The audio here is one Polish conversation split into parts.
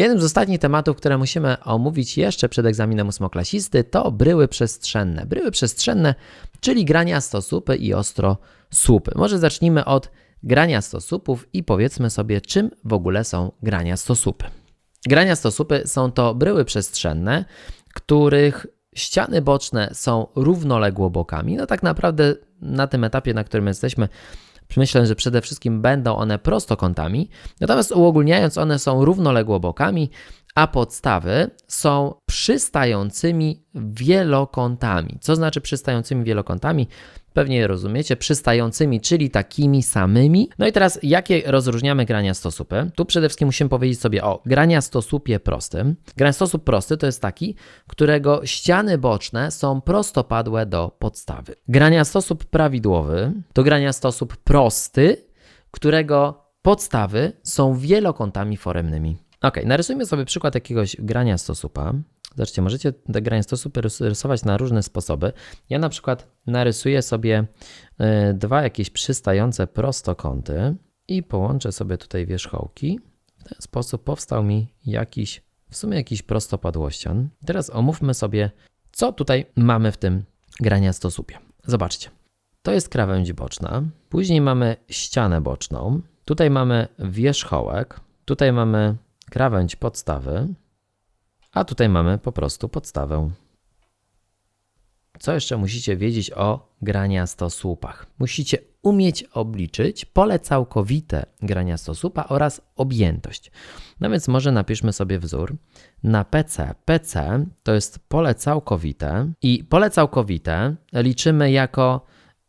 Jednym z ostatnich tematów, które musimy omówić jeszcze przed egzaminem ósmoklasisty, to bryły przestrzenne. Bryły przestrzenne, czyli grania stosupy i ostro słupy. Może zacznijmy od grania stosupów i powiedzmy sobie, czym w ogóle są grania stosupy. Grania stosupy są to bryły przestrzenne, których ściany boczne są równoległo bokami. No tak naprawdę na tym etapie, na którym jesteśmy, myślę, że przede wszystkim będą one prostokątami, natomiast uogólniając, one są równoległo bokami, a podstawy są przystającymi wielokątami. Co znaczy przystającymi wielokątami? Pewnie rozumiecie, przystającymi, czyli takimi samymi. No i teraz, jakie rozróżniamy grania stosupy? Tu przede wszystkim musimy powiedzieć sobie o grania stosupie prostym. Graniastosłup prosty to jest taki, którego ściany boczne są prostopadłe do podstawy. Graniastosłup prawidłowy to graniastosłup prosty, którego podstawy są wielokątami foremnymi. Ok, narysujmy sobie przykład jakiegoś grania stosupa. Zobaczcie, możecie te grania stosupy rysować na różne sposoby. Ja na przykład narysuję sobie y, dwa jakieś przystające prostokąty i połączę sobie tutaj wierzchołki. W ten sposób powstał mi jakiś, w sumie jakiś prostopadłościan. Teraz omówmy sobie, co tutaj mamy w tym grania stosupie. Zobaczcie, to jest krawędź boczna, później mamy ścianę boczną, tutaj mamy wierzchołek, tutaj mamy krawędź podstawy, a tutaj mamy po prostu podstawę. Co jeszcze musicie wiedzieć o graniastosłupach? Musicie umieć obliczyć pole całkowite graniastosłupa oraz objętość. No więc może napiszmy sobie wzór na PC. PC to jest pole całkowite i pole całkowite liczymy jako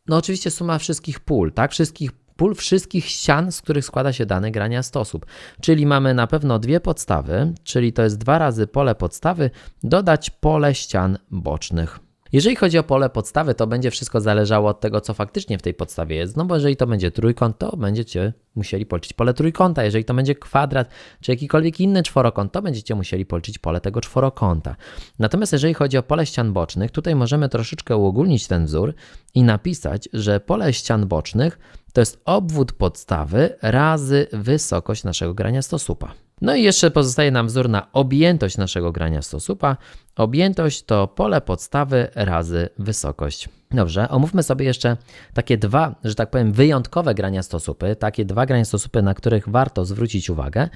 no oczywiście suma wszystkich pól, tak? Wszystkich pól wszystkich ścian, z których składa się dany grania stosób. Czyli mamy na pewno dwie podstawy, czyli to jest dwa razy pole podstawy, dodać pole ścian bocznych. Jeżeli chodzi o pole podstawy, to będzie wszystko zależało od tego, co faktycznie w tej podstawie jest. No bo jeżeli to będzie trójkąt, to będziecie musieli policzyć pole trójkąta. Jeżeli to będzie kwadrat, czy jakikolwiek inny czworokąt, to będziecie musieli policzyć pole tego czworokąta. Natomiast jeżeli chodzi o pole ścian bocznych, tutaj możemy troszeczkę uogólnić ten wzór i napisać, że pole ścian bocznych to jest obwód podstawy razy wysokość naszego grania stosupa. No i jeszcze pozostaje nam wzór na objętość naszego grania stosupa. Objętość to pole podstawy razy wysokość. Dobrze, omówmy sobie jeszcze takie dwa, że tak powiem, wyjątkowe grania stosupy, takie dwa grania stosupy, na których warto zwrócić uwagę.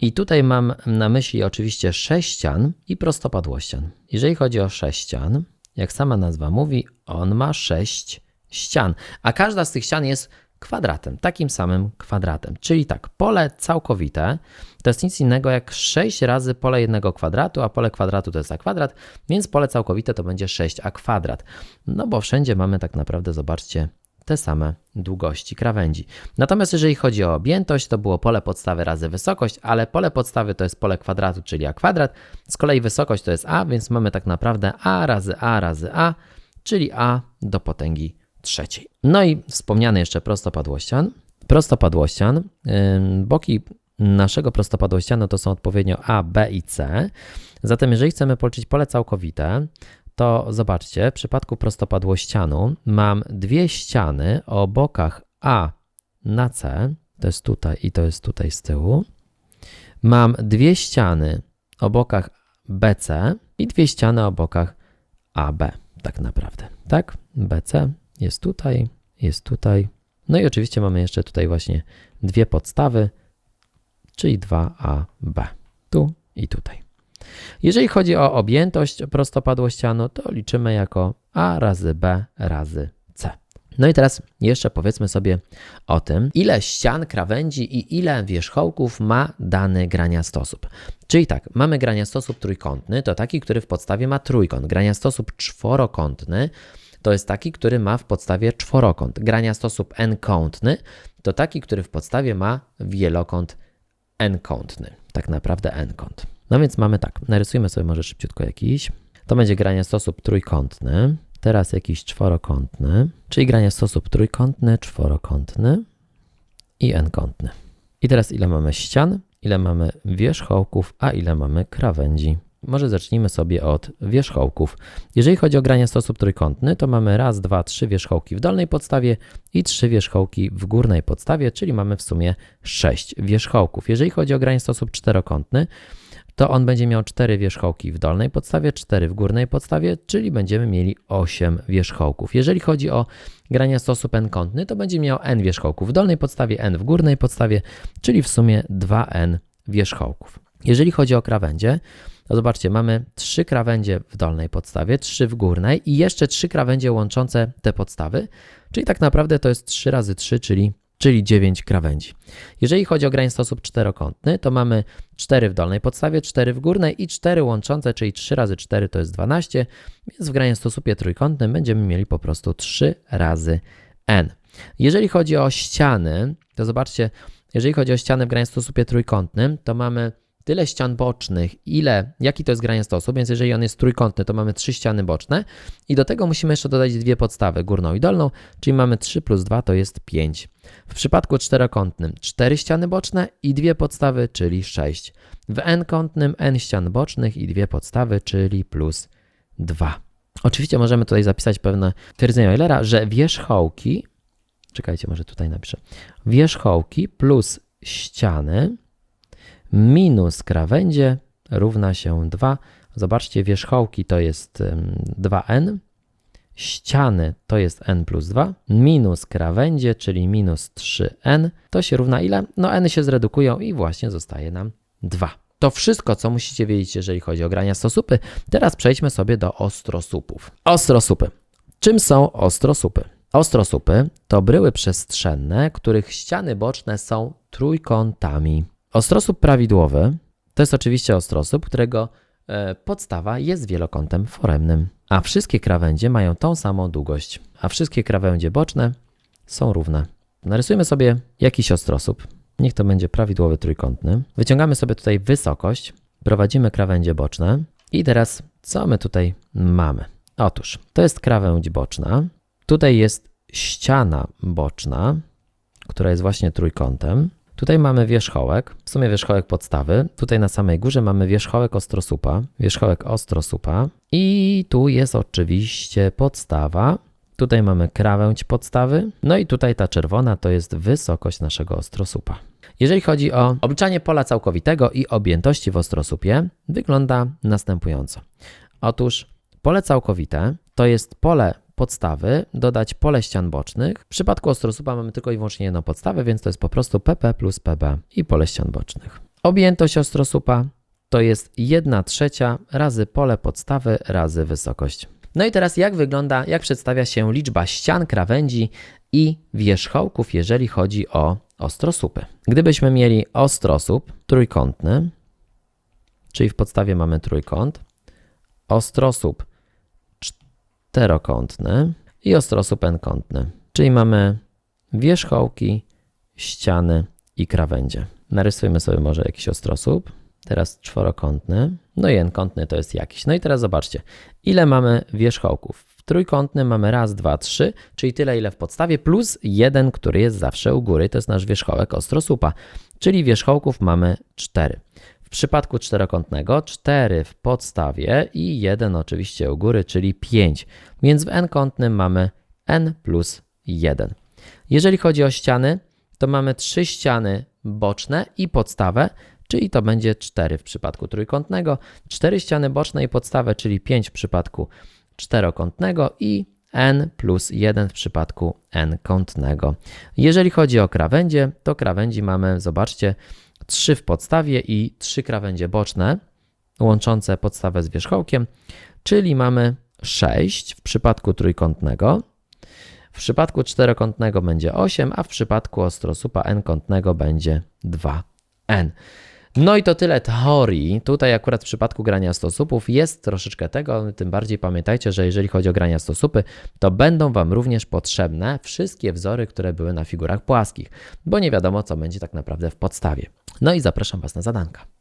I tutaj mam na myśli oczywiście sześcian i prostopadłościan. Jeżeli chodzi o sześcian, jak sama nazwa mówi, on ma sześć ścian, a każda z tych ścian jest kwadratem, takim samym kwadratem. Czyli tak, pole całkowite to jest nic innego jak 6 razy pole jednego kwadratu, a pole kwadratu to jest a kwadrat, więc pole całkowite to będzie 6a kwadrat. No bo wszędzie mamy tak naprawdę, zobaczcie, te same długości krawędzi. Natomiast jeżeli chodzi o objętość, to było pole podstawy razy wysokość, ale pole podstawy to jest pole kwadratu, czyli a kwadrat. Z kolei wysokość to jest a, więc mamy tak naprawdę a razy a razy a, czyli a do potęgi trzeciej. No i wspomniany jeszcze prostopadłościan. Prostopadłościan, boki naszego prostopadłościanu to są odpowiednio A, B i C. Zatem jeżeli chcemy policzyć pole całkowite, to zobaczcie, w przypadku prostopadłościanu mam dwie ściany o bokach A na C, to jest tutaj i to jest tutaj z tyłu. Mam dwie ściany o bokach BC i dwie ściany o bokach AB, tak naprawdę. Tak? BC jest tutaj, jest tutaj. No i oczywiście mamy jeszcze tutaj właśnie dwie podstawy, czyli 2AB. Tu i tutaj. Jeżeli chodzi o objętość prostopadłościanu, to liczymy jako A razy B razy C. No i teraz jeszcze powiedzmy sobie o tym, ile ścian, krawędzi i ile wierzchołków ma dany graniastosób. Czyli tak, mamy graniastosób trójkątny, to taki, który w podstawie ma trójkąt. Graniastosób czworokątny to jest taki, który ma w podstawie czworokąt. Graniastosób n-kątny to taki, który w podstawie ma wielokąt n-kątny. Tak naprawdę n-kąt. No więc mamy tak, narysujmy sobie może szybciutko jakiś. To będzie graniastosób trójkątny, teraz jakiś czworokątny, czyli graniastosób trójkątny, czworokątny i n-kątny. I teraz ile mamy ścian, ile mamy wierzchołków, a ile mamy krawędzi. Może zacznijmy sobie od wierzchołków. Jeżeli chodzi o granie sposób trójkątny, to mamy raz, dwa, trzy wierzchołki w dolnej podstawie i trzy wierzchołki w górnej podstawie, czyli mamy w sumie sześć wierzchołków. Jeżeli chodzi o granie sposób czterokątny, to on będzie miał 4 wierzchołki w dolnej podstawie, 4 w górnej podstawie, czyli będziemy mieli 8 wierzchołków. Jeżeli chodzi o grania sposób n-kątny, to będzie miał n wierzchołków w dolnej podstawie, n w górnej podstawie, czyli w sumie 2n wierzchołków. Jeżeli chodzi o krawędzie, to zobaczcie, mamy 3 krawędzie w dolnej podstawie, 3 w górnej i jeszcze 3 krawędzie łączące te podstawy, czyli tak naprawdę to jest 3 razy 3, czyli czyli 9 krawędzi. Jeżeli chodzi o grań sposób czterokątny, to mamy 4 w dolnej podstawie, 4 w górnej i 4 łączące, czyli 3 razy 4 to jest 12, więc w graniu stosupie trójkątnym będziemy mieli po prostu 3 razy n. Jeżeli chodzi o ściany, to zobaczcie, jeżeli chodzi o ściany w graniu stosupie trójkątnym, to mamy tyle ścian bocznych, ile, jaki to jest granie stosu, więc jeżeli on jest trójkątny, to mamy trzy ściany boczne i do tego musimy jeszcze dodać dwie podstawy, górną i dolną, czyli mamy 3 plus 2 to jest 5. W przypadku czterokątnym 4 ściany boczne i dwie podstawy, czyli 6. W n-kątnym n ścian bocznych i dwie podstawy, czyli plus 2. Oczywiście możemy tutaj zapisać pewne twierdzenie Eulera, że wierzchołki, czekajcie, może tutaj napiszę, wierzchołki plus ściany minus krawędzie równa się 2. Zobaczcie, wierzchołki to jest 2n, ściany to jest n plus 2, minus krawędzie, czyli minus 3n, to się równa ile? No n się zredukują i właśnie zostaje nam 2. To wszystko, co musicie wiedzieć, jeżeli chodzi o grania stosupy. Teraz przejdźmy sobie do ostrosupów. Ostrosupy. Czym są ostrosupy? Ostrosupy to bryły przestrzenne, których ściany boczne są trójkątami. Ostrosłup prawidłowy to jest oczywiście ostrosłup, którego e, podstawa jest wielokątem foremnym, a wszystkie krawędzie mają tą samą długość, a wszystkie krawędzie boczne są równe. Narysujmy sobie jakiś ostrosłup. Niech to będzie prawidłowy trójkątny. Wyciągamy sobie tutaj wysokość, prowadzimy krawędzie boczne i teraz co my tutaj mamy? Otóż to jest krawędź boczna, tutaj jest ściana boczna, która jest właśnie trójkątem. Tutaj mamy wierzchołek, w sumie wierzchołek podstawy. Tutaj na samej górze mamy wierzchołek ostrosupa, wierzchołek ostrosupa i tu jest oczywiście podstawa. Tutaj mamy krawędź podstawy, no i tutaj ta czerwona to jest wysokość naszego ostrosupa. Jeżeli chodzi o obliczanie pola całkowitego i objętości w ostrosupie, wygląda następująco. Otóż pole całkowite to jest pole podstawy, dodać pole ścian bocznych. W przypadku ostrosupa mamy tylko i wyłącznie jedną podstawę, więc to jest po prostu PP plus PB i pole ścian bocznych. Objętość ostrosupa to jest 1 trzecia razy pole podstawy razy wysokość. No i teraz jak wygląda, jak przedstawia się liczba ścian, krawędzi i wierzchołków, jeżeli chodzi o ostrosupy. Gdybyśmy mieli ostrosłup trójkątny, czyli w podstawie mamy trójkąt, ostrosłup czterokątny i ostrosłup n-kątny. Czyli mamy wierzchołki, ściany i krawędzie. Narysujmy sobie może jakiś ostrosłup. Teraz czworokątny, no i n-kątny to jest jakiś. No i teraz zobaczcie, ile mamy wierzchołków. W trójkątnym mamy raz, dwa, trzy, czyli tyle ile w podstawie, plus jeden, który jest zawsze u góry, to jest nasz wierzchołek ostrosłupa, czyli wierzchołków mamy cztery. Przypadku czterokątnego 4 w podstawie i 1 oczywiście u góry, czyli 5. Więc w n-kątnym mamy n plus 1. Jeżeli chodzi o ściany, to mamy 3 ściany boczne i podstawę, czyli to będzie 4 w przypadku trójkątnego, 4 ściany boczne i podstawę, czyli 5 w przypadku czterokątnego i n plus 1 w przypadku n-kątnego. Jeżeli chodzi o krawędzie, to krawędzi mamy, zobaczcie, 3 w podstawie i 3 krawędzie boczne łączące podstawę z wierzchołkiem, czyli mamy 6 w przypadku trójkątnego. W przypadku czterokątnego będzie 8, a w przypadku ostrosupa n-kątnego będzie 2n. No i to tyle teorii. Tutaj akurat w przypadku grania stosupów jest troszeczkę tego, tym bardziej pamiętajcie, że jeżeli chodzi o grania stosupy, to będą Wam również potrzebne wszystkie wzory, które były na figurach płaskich, bo nie wiadomo, co będzie tak naprawdę w podstawie. No i zapraszam Was na zadanka.